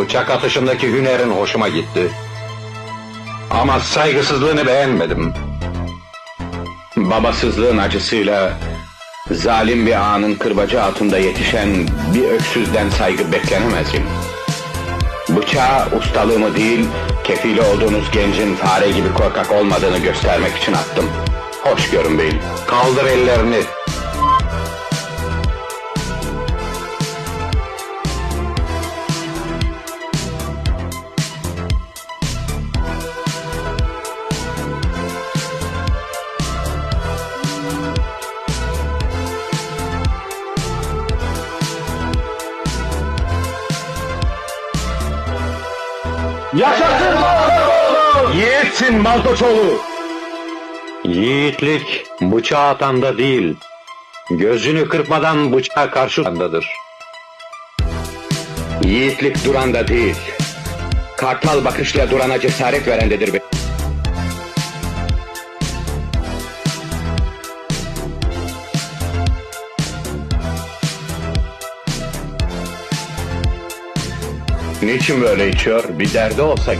Bıçak atışındaki hünerin hoşuma gitti. Ama saygısızlığını beğenmedim. Babasızlığın acısıyla zalim bir ağanın kırbacı altında yetişen bir öksüzden saygı beklenemezim. Bıçağa ustalığımı değil, kefili olduğunuz gencin fare gibi korkak olmadığını göstermek için attım. Hoş görün beyim. Kaldır ellerini. Yaşasın Malkoçoğlu! Yiğitsin Malkoçoğlu! Yiğitlik bıçağı atanda değil, gözünü kırpmadan bıçağa karşı andadır. Yiğitlik duranda değil, kartal bakışla durana cesaret verendedir be. Niçin böyle içiyor? Bir derdi olsa